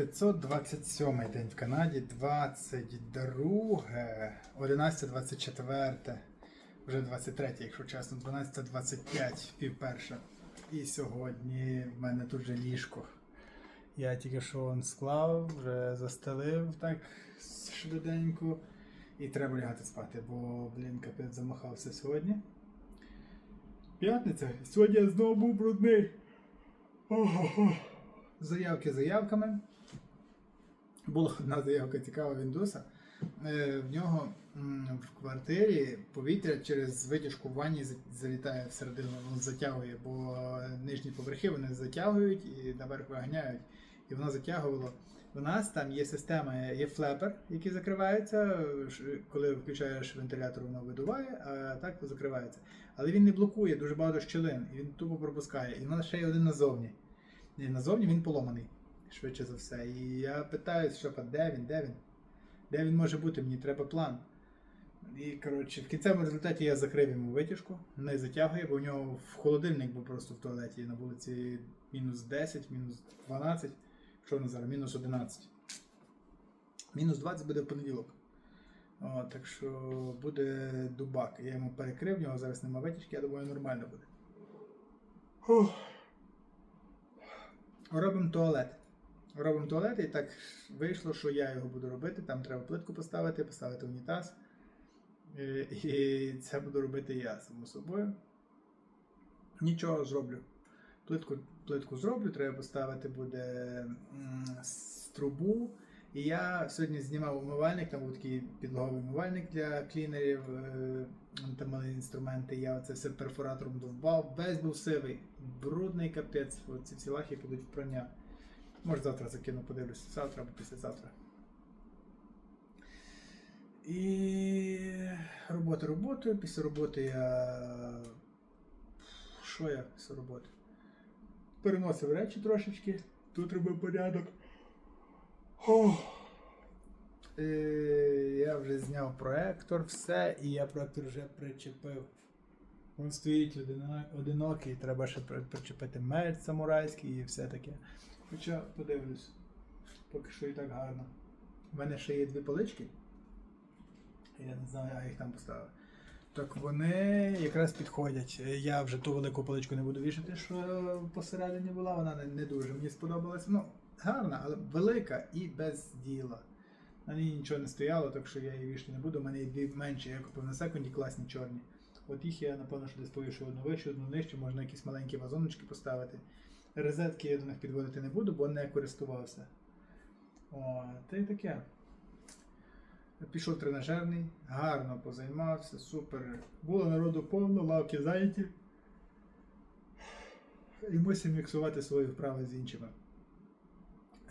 527 день в Канаді, 22, 11.24, вже 23, якщо чесно, 12.25, пів перша. І сьогодні в мене тут же ліжко. Я тільки що он склав, вже застелив так швиденько. І треба лягати спати, бо, блін, капець замахався сьогодні. П'ятниця. Сьогодні я знову був брудний. Ого. Заявки заявками. Була одна заявка цікава Віндуса. Е, В нього в квартирі повітря через витяжку в ванні залітає всередину, воно затягує, бо нижні поверхи вони затягують і наверх виганяють. І воно затягувало. У нас там є система, є флепер, який закривається. Коли включаєш вентилятор, воно видуває, а так закривається. Але він не блокує дуже багато щілин, і він тупо пропускає. І в нас ще є один назовні. І назовні він поломаний, швидше за все. І я питаю Шефа, де він, де він? Де він може бути? Мені треба план. І коротше, в кінцевому результаті я закрив йому витяжку, не затягує, бо у нього в холодильник був просто в туалеті на вулиці мінус 10, мінус 12. Що воно зараз? Мінус 11. Мінус 20 буде в понеділок. О, так що буде дубак. Я йому перекрив, в нього зараз нема витяжки, я думаю, нормально буде. Фух. Робимо туалет. Робимо туалет, і так вийшло, що я його буду робити. Там треба плитку поставити, поставити унітаз. Е, І це буду робити я, само собою. Нічого зроблю. Плитку, плитку зроблю, треба поставити буде трубу. І я сьогодні знімав умивальник, там був такий підлоговий умивальник для клінерів, е, там інструменти, я це все перфоратором довбав, весь був сивий, брудний капець, ці всі лахи підуть в прання. Може завтра закину, подивлюся, завтра або післязавтра. І робота роботою. Після роботи я. Що я після роботи? Переносив речі трошечки. Тут робив порядок. Ох. Е, Я вже зняв проектор, все, і я проектор вже причепив. Він стоїть одинокий, треба ще причепити меч самурайський і все таке. Хоча подивлюсь, поки що і так гарно. У мене ще є дві полички. Я не знаю, я їх там поставив. Так вони якраз підходять. Я вже ту велику поличку не буду вішати, що посередині була, вона не дуже мені сподобалася. Ну, гарна, але велика і без діла. На ній нічого не стояло, так що я її вішати не буду. У мене є дві менші, я купив на секунді, класні чорні. От їх я, напевно, що десь повішу одну вищу, одну нижчу, можна якісь маленькі вазоночки поставити. Розетки я до них підводити не буду, бо не користувався. О, та й таке. Пішов тренажерний, гарно позаймався, супер. Було народу повно, лавки зайняті. І мусив міксувати свої вправи з іншими.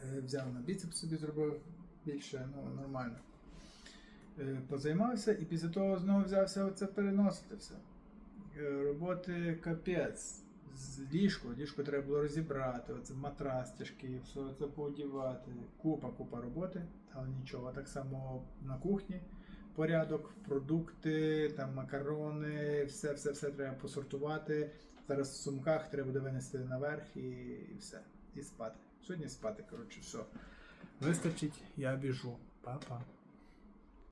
Е, Взяв на біцепс собі зробив більше, ну, нормально. Е, Позаймався і після того знову взявся оце переносити все. Е, Роботи капець. З ліжко, ліжко треба було розібрати, оце матрас тяжкий, все це поодівати. Купа, купа роботи, але нічого. Так само на кухні порядок, продукти, там макарони, все, все, все треба посортувати. Зараз в сумках треба буде винести наверх і, і все. І спати. Сьогодні спати, коротше, все. Вистачить, я біжу. Па-па.